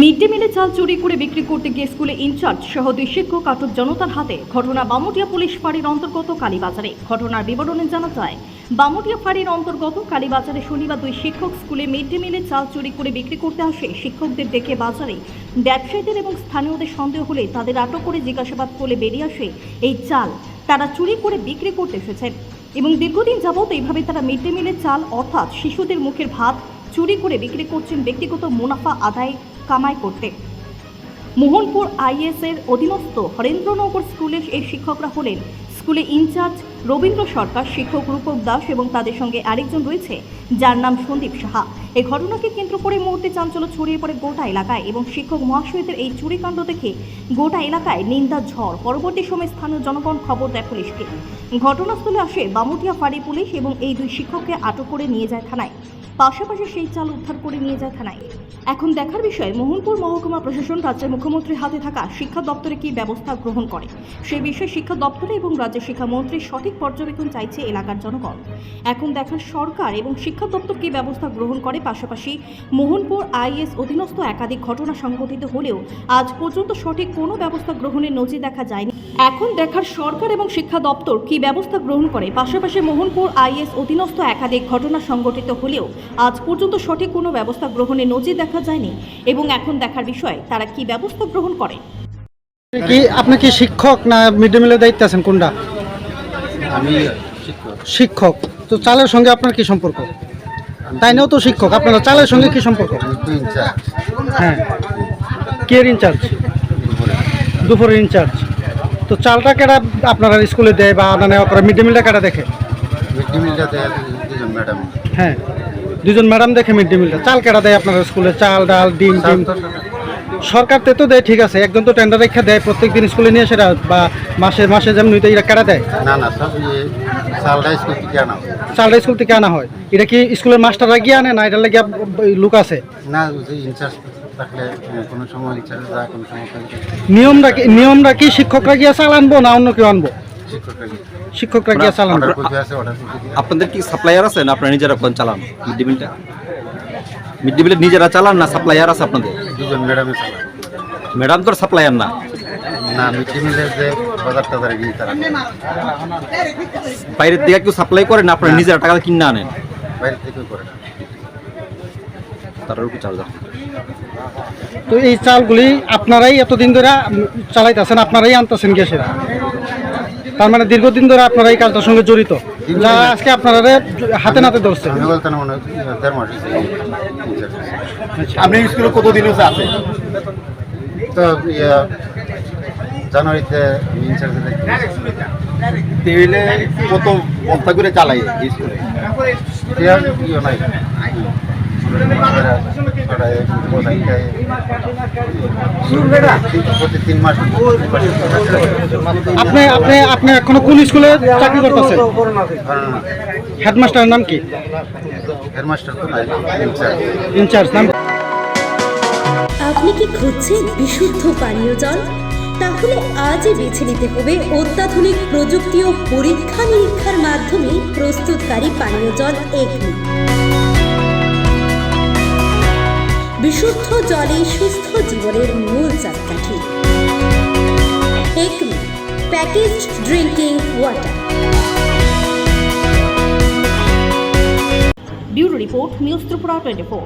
Mid day মিলে চাল চুরি করে বিক্রি করতে গিয়ে স্কুলে ইনচার্জ সহ দুই শিক্ষক আটক জনতার হাতে। ঘটনা বামুটিয়া পুলিশ ফাঁড়ির অন্তর্গত কালীবাজারে। ঘটনার বিবরণে জানা যায়, বামুটিয়া ফাঁড়ির অন্তর্গত কালীবাজারে শনিবার দুই শিক্ষক স্কুলে মিড ডে মিলে চাল চুরি করে বিক্রি করতে আসে। শিক্ষকদের ডেকে বাজারে। ব্যবসায়ীদের এবং স্থানীয়দের সন্দেহ হলে তাদের আটক করে জিজ্ঞাসাবাদ করে বেরিয়ে আসে এই চাল। তারা চুরি করে বিক্রি করতে এসেছেন এবং দীর্ঘদিন যাবত এইভাবে তারা মিড ডে মিলের চাল অর্থাৎ শিশুদের মুখের ভাত চুরি করে বিক্রি করছেন ব্যক্তিগত মুনাফা আদায় কামাই করতে। মোহনপুর আইএস এর অধীনস্থ হরেন্দ্রনগর স্কুলের এই শিক্ষকরা হলেন স্কুলে ইনচার্জ রবীন্দ্র সরকার, শিক্ষক রূপক দাস এবং তাদের সঙ্গে আরেকজন রয়েছে, যার নাম সন্দীপ সাহা। এই ঘটনাকে কেন্দ্র করে মুহূর্তে চাঞ্চল্য ছড়িয়ে পড়ে গোটা এলাকায় এবং শিক্ষক মহাশয়দের এই চুরিকাণ্ড দেখে গোটা এলাকায় নিন্দা, ঝড়। পরবর্তী সময় স্থানীয় জনগণ খবর দেয় পুলিশকে। ঘটনাস্থলে আসে বামুটিয়া ফাঁড়ি পুলিশ এবং এই দুই শিক্ষককে আটক করে নিয়ে যায় থানায়। পাশাপাশি সেই চাল উদ্ধার করে নিয়ে যায় থানায়। এখন দেখার বিষয়, মোহনপুর মহকুমা প্রশাসন রাজ্যের মুখ্যমন্ত্রীর হাতে থাকা শিক্ষা দপ্তরে কী ব্যবস্থা গ্রহণ করে? সেই বিষয়ে শিক্ষা দপ্তরে এবং রাজ্যের শিক্ষামন্ত্রীর সঠিক পর্যবেক্ষণ চাইছে এলাকার জনগণ। এখন দেখার সরকার এবং শিক্ষা দপ্তর কী ব্যবস্থা গ্রহণ করে? পাশাপাশি মোহনপুর আইএস অধীনস্থ একাধিক ঘটনা সংঘটিত হলেও আজ পর্যন্ত সঠিক কোনো ব্যবস্থা গ্রহণের নজির দেখা যায়নি। এখন দেখার সরকার এবং শিক্ষা দপ্তর কী ব্যবস্থা গ্রহণ করে? পাশাপাশি মোহনপুর আইএস অধীনস্থ একাধিক ঘটনা সংঘটিত হলেও আজ পর্যন্ত সঠিক কোনো ব্যবস্থা গ্রহণে নজির দেখা যায়নি এবং এখন দেখার বিষয় তারা কী ব্যবস্থা গ্রহণ করে? কি আপনি কি শিক্ষক না মিড ডে মিলের দায়িত্বে আছেন কোনটা? আমি শিক্ষক। শিক্ষক। তো চালের সঙ্গে আপনার কি সম্পর্ক? তাই নাও তো শিক্ষক আপনারা চালের সঙ্গে কি সম্পর্ক? হ্যাঁ। কে ইনচার্জ দুপুরে দুপুরের ইনচার্জ তো চালটা কেটা আপনারা স্কুলে দেয় বা আনা নেওয়া করে মিড ডে মিলটা কেটা দেখে? মিড ডে মিলটা দেয় ম্যাডাম। হ্যাঁ। দুজন ম্যাডাম দেখে মিড ডে মিলটা। চাল কেটা দেয় আপনার স্কুলে চাল ডাল ডিম ডিম। সরকার তে তো দেয় ঠিক আছে। একজন তো টেন্ডার রেখা দেয় প্রত্যেক দিন স্কুলে নিয়ে এসে বা মাসে মাসে যেমন নিতে এরা কেটা দেয়। না না সব ইয়ে চালটা স্কুল থেকে আনা হয়। চালটা স্কুল থেকে আনা হয়। এটা কি স্কুলের মাস্টাররা গিয়ে আনে না এটা লাগে লোক আছে? না ইনচার্জ থাকলে কোনো সময় ইনচার্জ যায় কোনো সময় নিয়মটা কি নিয়মটা কি শিক্ষকরা গিয়ে চাল আনব না অন্য কেউ আনব? শিক্ষকরা গিয়ে শিক্ষকরা গিয়ে চাল আনব অর্ডার করতে আছে অর্ডার করতে দিয়ে আপনাদের কি সাপ্লায়ার আছে না আপনারা নিজেরা কোন চালান মিড ডে মিলটা মিড ডে মিলে নিজেরা চালান না সাপ্লায়ার আছে আপনাদের? দুজন ম্যাডামে তো সাপ্লায়ার না। বাইরের দিকে কেউ সাপ্লাই করে না আপনারা নিজেরা টাকা কিনে আনেন? বাইরে থেকেও করে না। তারও কি চার্জ তো এই চালগুলি আপনারাই এতদিন ধরে চালাইতেছেন আপনারাই আনতেছেন গ্যাসের। তার মানে দীর্ঘদিন ধরে আপনারা এই কাজটার সঙ্গে জড়িত। যা আজকে আপনারা হাতে নাতে ধরছে। মনে ইনচার্জ আপনি স্কুলে কতদিন হচ্ছে আছে? তো ইয়া, জানুয়ারিতে কত বস্তা করে চালাই স্কুলে? ইয়ে নাই। আপনি আপনি আপনি এখনও কোন স্কুলে চাকরি করতেছেন? হেডমাস্টারের নাম কি? হেডমাস্টার নাম? আপনি কি খুঁজছেন বিশুদ্ধ পানীয় জল? তাহলে আজই বেছে নিতে হবে অত্যাধুনিক প্রযুক্তি ও পরীক্ষা নিরীক্ষার মাধ্যমে প্রস্তুতকারী পানীয় জল এগনি। বিশুদ্ধ জলে সুস্থ জীবনের মূল চাকাঠি। Acme packaged drinking water bureau report news Tripura twenty four